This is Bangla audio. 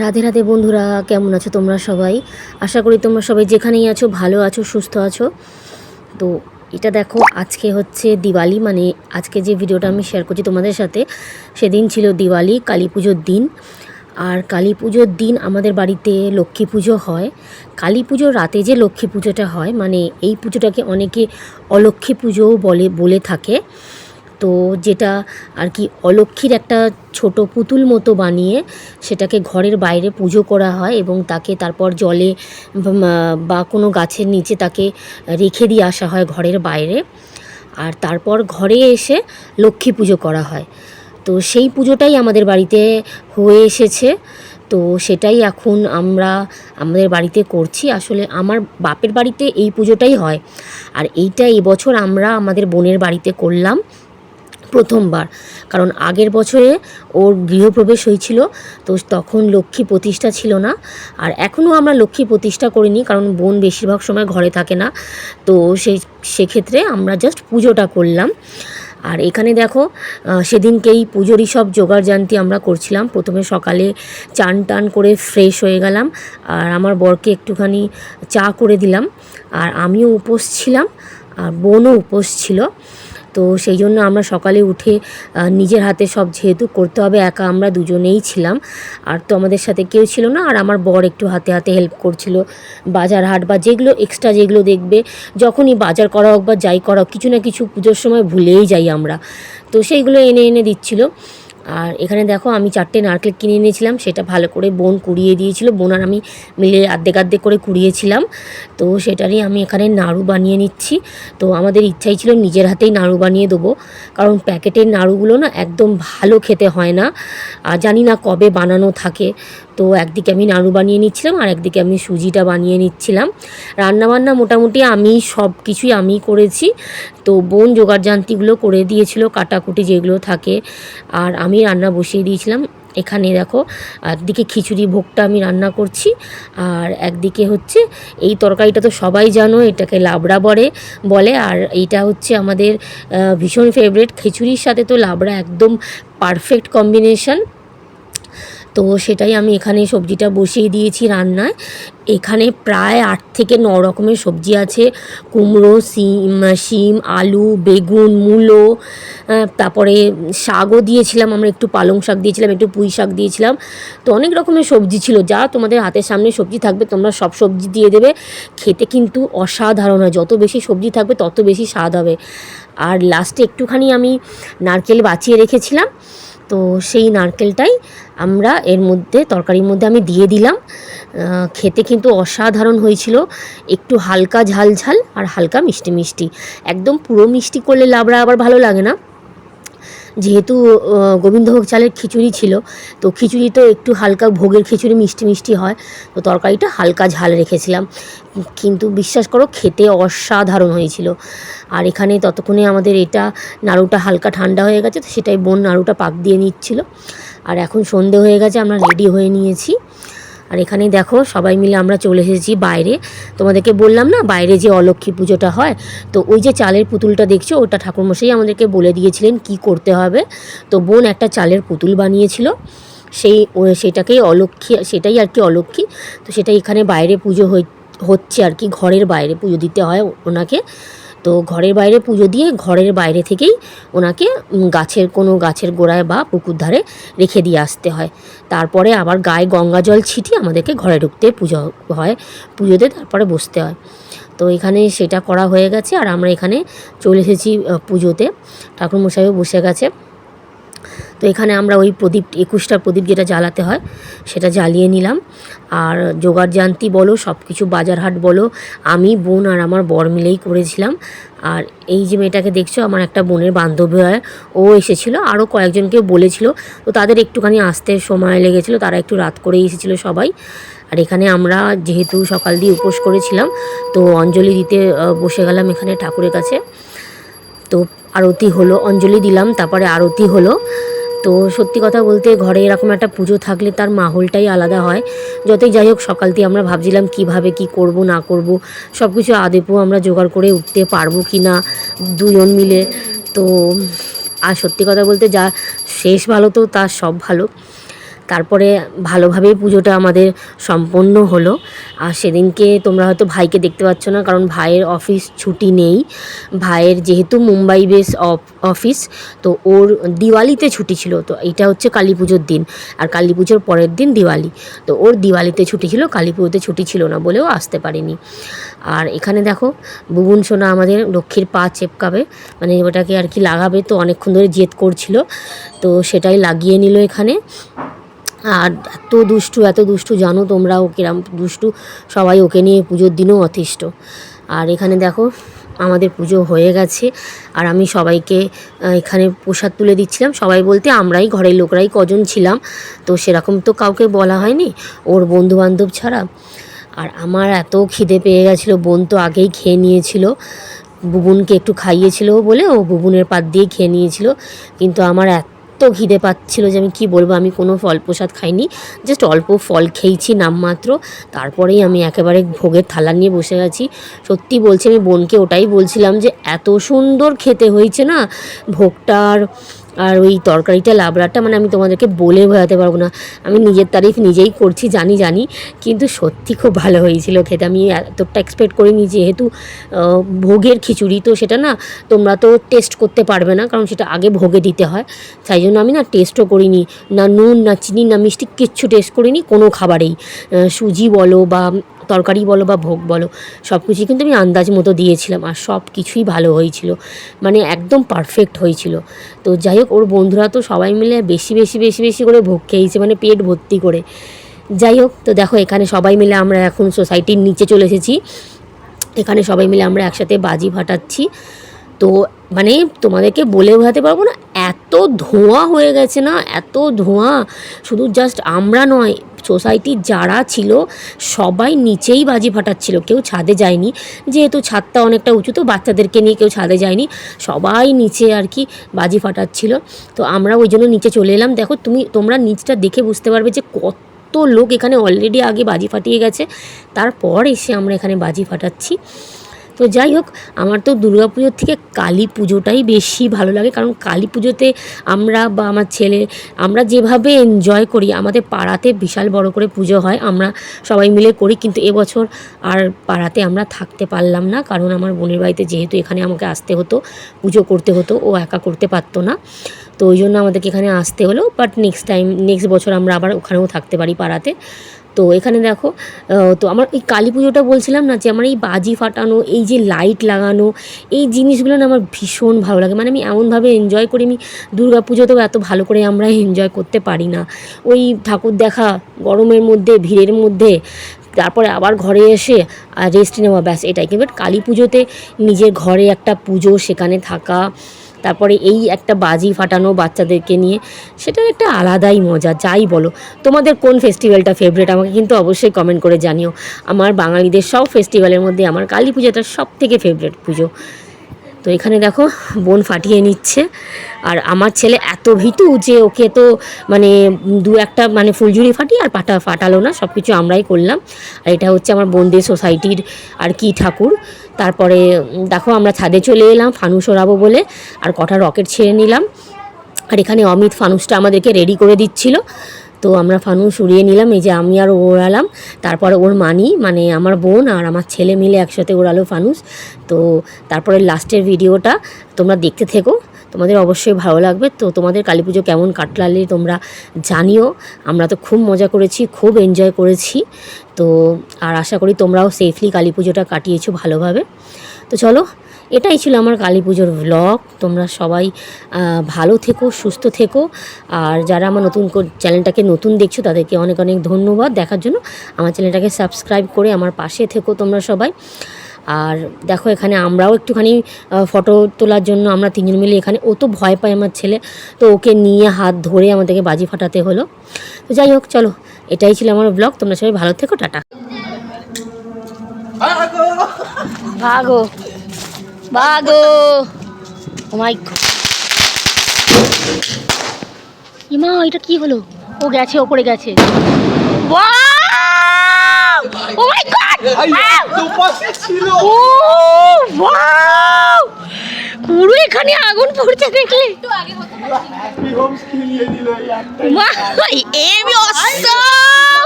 রাধে রাধে বন্ধুরা, কেমন আছো তোমরা সবাই? আশা করি তোমরা সবাই যেখানেই আছো, ভালো আছো, সুস্থ আছো। তো এটা দেখো, আজকে হচ্ছে দিওয়ালি মানে আজকে যে ভিডিওটা আমি শেয়ার করছি তোমাদের সাথে, সেদিন ছিল দিওয়ালি, কালী পুজোর দিন। আর কালী পুজোর দিন আমাদের বাড়িতে লক্ষ্মী পুজো হয়। কালী পুজোর রাতে যে লক্ষ্মী পুজোটা হয় মানে এই পুজোটাকে অনেকে অলক্ষ্মী পুজোও বলে বলে থাকে। তো যেটা আর কি অলক্ষ্মীর একটা ছোট পুতুল মতো বানিয়ে সেটাকে ঘরের বাইরে পুজো করা হয় এবং তাকে তারপর জলে বা কোনো গাছের নিচে তাকে রেখে দিয়ে আসা হয় ঘরের বাইরে। আর তারপর ঘরে এসে লক্ষ্মী পুজো করা হয়। তো সেই পুজোটাই আমাদের বাড়িতে হয়ে এসেছে। তো সেটাই এখন আমরা আমাদের বাড়িতে করছি। আসলে আমার বাপের বাড়িতে এই পুজোটাই হয়। আর এইটা এবছর আমরা আমাদের বোনের বাড়িতে করলাম। প্রথমবার। কারণ আগের বছরে ওর গৃহপ্রবেশ হয়েছিল, তো তখন লক্ষ্মী প্রতিষ্ঠা ছিল না। আর এখনও আমরা লক্ষ্মী প্রতিষ্ঠা করিনি, কারণ বোন বেশিরভাগ সময় ঘরে থাকে না। তো সেই, সেক্ষেত্রে আমরা জাস্ট পুজোটা করলাম। আর এখানে দেখো সেদিনকেই পুজোরই সব জোগাড় জানতি আমরা করছিলাম। প্রথমে সকালে চান টান করে ফ্রেশ হয়ে গেলাম। আর আমার বরকে একটুখানি চা করে দিলাম। আর আমিও উপোস ছিলাম, আর বোনও উপোস ছিল। তো সেই জন্য আমরা সকালে উঠে নিজের হাতে সব যেহেতু করতে হবে, একা আমরা দুজনেই ছিলাম। আর তো আমাদের সাথে কেউ ছিল না, আর আমার বর একটু হাতে হাতে হেল্প করছিল। বাজার হাট বা যেগুলো এক্সট্রা যেগুলো দেখবে, যখনই বাজার করা হোক বা যাই করা হোক, কিছু না কিছু পুজোর সময় ভুলেই যাই আমরা। তো সেইগুলো এনে এনে দিচ্ছিল। আর এখানে দেখো আমি চারটে নারকেল কিনে এনেছিলাম, সেটা ভালো করে বোন কুড়িয়ে দিয়েছিল। বোন আর আমি মিলে আর্ধেক আর্ধেক করে কুড়িয়েছিলাম। তো সেটারই আমি এখানে নাড়ু বানিয়ে নিচ্ছি। তো আমাদের ইচ্ছাই ছিল নিজের হাতেই নাড়ু বানিয়ে দেবো। কারণ প্যাকেটের নাড়ুগুলো না একদম ভালো খেতে হয় না। আর জানি না কবে বানানো থাকে। তো একদিকে আমি নাড়ু বানিয়ে নিচ্ছিলাম আর একদিকে আমি সুজিটা বানিয়ে নিচ্ছিলাম। রান্নাবান্না মোটামুটি আমি সব কিছুই আমি করেছি। তো বোন জোগাড় জান্তিগুলো করে দিয়েছিল, কাটাকুটি যেগুলো থাকে। আর আমি রান্না বসিয়ে দিয়েছিলাম। এখানে দেখো, একদিকে খিচুড়ি ভোগটা আমি রান্না করছি, আর একদিকে হচ্ছে, এই তরকারিটা তো সবাই জানো, এটাকে লাবড়া বড়ে, বলে, আর এইটা হচ্ছে আমাদের ভীষণ ফেভারিট খিচুড়ির সাথে তো লাবড়া একদম পারফেক্ট কম্বিনেশন তো সেটাই আমি এখানে সবজিটা বসিয়ে দিয়েছি রান্নায়। এখানে প্রায় আট থেকে ন রকমের সবজি আছে। কুমড়ো, সিম, শিম, আলু, বেগুন, মূলো তারপরে শাকও দিয়েছিলাম আমরা, একটু পালং শাক দিয়েছিলাম, একটু পুঁই শাক দিয়েছিলাম। তো অনেক রকমের সবজি ছিল, যা তোমাদের হাতের সামনে সবজি থাকবে, তোমরা সব সবজি দিয়ে দেবে। খেতে কিন্তু অসাধারণ হয়, যত বেশি সবজি থাকবে, তত বেশি স্বাদ হবে। আর লাস্টে একটুখানি আমি নারকেল বাঁচিয়ে রেখেছিলাম। তো সেই নারকেলটাই আমরা এর মধ্যে, তরকারির মধ্যে আমি দিয়ে দিলাম। খেতে কিন্তু অসাধারণ হয়েছিল। একটু হালকা ঝাল ঝাল আর হালকা মিষ্টি মিষ্টি। একদম পুরো মিষ্টি করলে লাবড়া আবার ভালো লাগে না। যেহেতু গোবিন্দভোগ চালের খিচুড়ি ছিল, তো খিচুড়ি তো একটু হালকা ভোগের খিচুড়ি মিষ্টি মিষ্টি হয়, তো তরকারিটা হালকা ঝাল রেখেছিলাম। কিন্তু বিশ্বাস করো, খেতে অসাধারণ হয়েছিল। আর এখানে ততক্ষণে আমাদের এটা নাড়ুটা হালকা ঠান্ডা হয়ে গেছে, তো সেটাই বোন নাড়ুটা পাক দিয়ে নিচ্ছিল। আর এখন সন্ধে হয়ে গেছে, আমরা রেডি হয়ে নিয়েছি। আর এখানে দেখো সবাই মিলে আমরা চলে এসেছি বাইরে। তোমাদেরকে বললাম না, বাইরে যে অলক্ষ্মী পুজোটা হয়, তো ওই যে চালের পুতুলটা দেখছ, ওটা ঠাকুরমশাই আমাদেরকে বলে দিয়েছিলেন কি করতে হবে। তো বোন একটা চালের পুতুল বানিয়েছিল, সেই সেটাকেই অলক্ষ্মী, সেটাই আর কি অলক্ষ্মী, তো সেটা এখানে বাইরে পুজো হচ্ছে আর কি, ঘরের বাইরে পুজো দিতে হয় ওনাকে। তো ঘরের বাইরে পুজো দিয়ে ঘরের বাইরে থেকেই ওনাকে গাছের কোনো গাছের গোড়ায় বা পুকুর ধারে রেখে দিয়ে আসতে হয়। তারপরে আবার গায়ে গঙ্গা জল ছিটিয়ে আমাদেরকে ঘরে ঢুকতে পুজো হয় পুজোতে তারপরে বসতে হয়। তো এখানে সেটা করা হয়ে গেছে আর আমরা এখানে চলে এসেছি পুজোতে। ঠাকুর মশাইও বসে গেছে। তো এখানে আমরা ওই প্রদীপ, একুশটা প্রদীপ যেটা জ্বালাতে হয়, সেটা জ্বালিয়ে নিলাম। আর জোগাড় জান্তি বলো সব কিছু বাজার হাট বলো, আমি, বোন আর আমার বর মিলেই করেছিলাম। আর এই যে মেয়েটাকে দেখছ, আমার একটা বোনের বান্ধবী হয় ও এসেছিল আরও কয়েকজনকে বলেছিল। তো তাদের একটুখানি আসতে সময় লেগেছিলো, তারা একটু রাত করেই এসেছিল সবাই। আর এখানে আমরা যেহেতু সকাল দিয়ে উপোস করেছিলাম, তো অঞ্জলি দিতে বসে গেলাম এখানে ঠাকুরের কাছে। তো আরতি হলো, অঞ্জলি দিলাম, তারপরে আরতি হলো। তো সত্যি কথা বলতে ঘরে এরকম একটা পুজো থাকলে তার মাহলটাই আলাদা হয়। যতই যাই হোক, সকাল দিয়ে আমরা ভাবছিলাম কীভাবে কি করব, না করব সব কিছু আদেপো আমরা জোগাড় করে উঠতে পারব কি না, দুজন মিলে। তো, আর সত্যি কথা বলতে যা শেষ ভালো তো তার সব ভালো। তারপরে ভালোভাবেই পুজোটা আমাদের সম্পন্ন হলো। আর সেদিনকে তোমরা হয়তো ভাইকে দেখতে পাচ্ছ না, কারণ ভাইয়ের অফিস ছুটি নেই। ভাইয়ের যেহেতু মুম্বাই বেস অফিস, তো ওর দিওয়ালিতে ছুটি ছিল, তো এটা হচ্ছে কালী পুজোর দিন। আর কালী পুজোর পরের দিন দিওয়ালি, তো ওর দিওয়ালিতে ছুটি ছিল, কালী পুজোতে ছুটি ছিল না বলেও আসতে পারেনি। আর এখানে দেখো, বুবুন সোনা আমাদের লক্ষ্মীর পা চেপকাবে মানে ওটাকে আর কি লাগাবে, তো অনেকক্ষণ ধরে জেদ করছিল, তো সেটাই লাগিয়ে নিল এখানে। আর এত দুষ্টু এত দুষ্টু জানো তোমরা ও কিরাম দুষ্টু? সবাই ওকে নিয়ে পুজোর দিনও অতিষ্ঠ। আর এখানে দেখো, আমাদের পুজো হয়ে গেছে। আর আমি সবাইকে এখানে প্রসাদ তুলে দিচ্ছিলাম। সবাই বলতে আমরাই, ঘরের লোকরাই কজন ছিলাম। তো সেরকম তো কাউকে বলা হয়নি, ওর বন্ধু বান্ধব ছাড়া। আর আমার এত খিদে পেয়ে গেছিল, বোন তো আগেই খেয়ে নিয়েছিল। বুবুনকে একটু খাইয়েছিল বলে, ও বুবুনের পাত দিয়ে খেয়ে নিয়েছিল। কিন্তু আমার এত খিদে পাচ্ছিল যে আমি কি বলব, আমি কোনো ফল প্রসাদ খাইনি জাস্ট অল্প ফল খেয়েছি নামমাত্র তারপরেই আমি একেবারে ভোগের থালা নিয়ে বসে গেছি সত্যি বলছি, আমি বোনকে ওটাই বলছিলাম যে, এত সুন্দর খেতে হয়েছে না, ভোগটার আর ওই তরকারিটা, লাবড়াটা মানে আমি তোমাদেরকে বলে বোঝাতে পারব না। আমি নিজের তারিফ নিজেই করছি, জানি জানি, কিন্তু সত্যি খুব ভালো হয়েছিল খেতে। আমি এতটা এক্সপেক্ট করিনি যেহেতু ভোগের খিচুড়ি, তো সেটা না তোমরা তো টেস্ট করতে পারবে না, কারণ সেটা আগে ভোগে দিতে হয়। তাই জন্য আমি না টেস্টও করিনি, না নুন, না চিনি, না মিষ্টি, কিচ্ছু টেস্ট করিনি, কোনো খাবারেই। সুজি বলো বা তরকারি বলো বা ভোগ বলো সব কিছুই কিন্তু আমি আন্দাজ মতো দিয়েছিলাম আর সব কিছুই ভালো হয়েছিল। মানে একদম পারফেক্ট হয়েছিল। তো যাই হোক, ওর বন্ধুরা তো সবাই মিলে বেশি বেশি বেশি বেশি করে ভোগ খেয়েছে মানে পেট ভর্তি করে। যাই হোক, তো দেখো এখানে সবাই মিলে আমরা এখন সোসাইটির নিচে চলে এসেছি। এখানে সবাই মিলে আমরা একসাথে বাজি ফাটাচ্ছি। তো মানে তোমাদেরকে বলে বোঝাতে পারব না, এত ধোঁয়া হয়ে গেছে না, এত ধোঁয়া। শুধু জাস্ট আমরা নয় সোসাইটির যারা ছিল, সবাই নিচেই বাজি ফাটাচ্ছিল। কেউ ছাদে যায়নি, যেহেতু ছাদটা অনেকটা উঁচু, তো বাচ্চাদেরকে নিয়ে কেউ ছাদে যায়নি। সবাই নিচে আর কি বাজি ফাটাচ্ছিল। তো আমরা ওই জন্য নিচে চলে এলাম। দেখো, তুমি, তোমরা নিচটা দেখে বুঝতে পারবে যে কত লোক এখানে অলরেডি আগে বাজি ফাটিয়ে গেছে। তারপর এসে আমরা এখানে বাজি ফাটাচ্ছি। তো যাই হোক, আমার তো দুর্গা পুজোর থেকে কালী পুজোটাই বেশি ভালো লাগে। কারণ কালী পুজোতে আমরা বা আমার ছেলে, আমরা যেভাবে এনজয় করি, আমাদের পাড়াতে বিশাল বড় করে পুজো হয়, আমরা সবাই মিলে করি। কিন্তু এবছর আর পাড়াতে আমরা থাকতে পারলাম না, কারণ আমার বোনের বাড়িতে যেহেতু এখানে আমাকে আসতে হতো, পুজো করতে হতো, ও একা করতে পারতো না। তো ওই জন্য আমাদেরকে এখানে আসতে হলো বাট নেক্সট টাইম নেক্সট বছর আমরা আবার ওখানেও থাকতে পারি পাড়াতে। তো এখানে দেখো তো আমার এই কালী পুজোটা বলছিলাম না যে আমার এই বাজি ফাটানো, এই যে লাইট লাগানো, এই জিনিসগুলো না আমার ভীষণ ভালো লাগে। মানে আমি এমনভাবে এনজয় করি, আমি দুর্গা পুজোতেও এত ভালো করে আমরা এনজয় করতে পারি না। ওই ঠাকুর দেখা গরমের মধ্যে, ভিড়ের মধ্যে, তারপরে আবার ঘরে এসে আর রেস্ট নেওয়া, ব্যাস এটাই। কিন্তু কালী পুজোতে নিজের ঘরে একটা পুজো, সেখানে থাকা তারপরে এই একটা বাজি ফাটানো বাচ্চাদেরকে নিয়ে, সেটার একটা আলাদাই মজা, যাই বলো। তোমাদের কোন ফেস্টিভ্যালটা ফেভারিট আমাকে কিন্তু অবশ্যই কমেন্ট করে জানিও। আমার বাঙালিদের সব ফেস্টিভ্যালের মধ্যে আমার কালী পুজোটা সব থেকে ফেভারিট পুজো। তো এখানে দেখো, বোন ফাটিয়ে নিচ্ছে। আর আমার ছেলে এত ভীতু যে ওকে তো মানে দু একটা মানে ফুলঝুরি ফাটিয়ে আর পাটা ফাটালো না সব কিছু আমরাই করলাম। আর এটা হচ্ছে আমার বোনদের সোসাইটির আর কি ঠাকুর। তারপরে দেখো আমরা ছাদে চলে এলাম ফানুস ওড়াবো বলে, আর কটা রকেট ছেড়ে নিলাম। আর এখানে অমিত ফানুসটা আমাদেরকে রেডি করে দিচ্ছিল। তো আমরা ফানুস উড়িয়ে নিলাম, এই যে আমি আর ওড়ালাম। তারপরে ওর মানি মানে আমার বোন আর আমার ছেলে মিলে একসাথে ওড়ালো ফানুস। তো তারপরে লাস্টের ভিডিওটা তোমরা দেখতে থেকো। তোমাদের অবশ্যই ভালো লাগবে। তো তোমাদের কালী পুজো কেমন কাটলালে তোমরা জানিও। আমরা তো খুব মজা করেছি, খুব এনজয় করেছি। তো আর আশা করি তোমরাও সেফলি কালী পুজোটা কাটিয়েছো ভালোভাবে। তো চলো, এটাই ছিল আমার কালী পুজোর ব্লগ তোমরা সবাই ভালো থেকো, সুস্থ থেকো। আর যারা আমার নতুন চ্যানেলটাকে নতুন দেখছ, তাদেরকে অনেক অনেক ধন্যবাদ দেখার জন্য। আমার চ্যানেলটাকে সাবস্ক্রাইব করে আমার পাশে থেকো তোমরা সবাই। আর দেখো এখানে আমরাও একটুখানি ফটো তোলার জন্য আমরা তিনজন মিলে এখানে ও তো ভয় পায় আমার ছেলে তো ওকে নিয়ে হাত ধরে আমাদেরকে বাজি ফাটাতে হলো। তো যাই হোক চলো এটাই ছিল আমার ব্লগ তোমরা সবাই ভালো থেকো টাটা। ভাগো। ভাগো। ইমা এটা কি হলো? ও গেছে ওপরে গেছে। গড দুপাশে ছিল। ও ওয়াও! পুরো এখানে আগুন পড়ছে দেখলে। হ্যাপি হোমস খিলিয়ে দিল এই একটা মা অসম!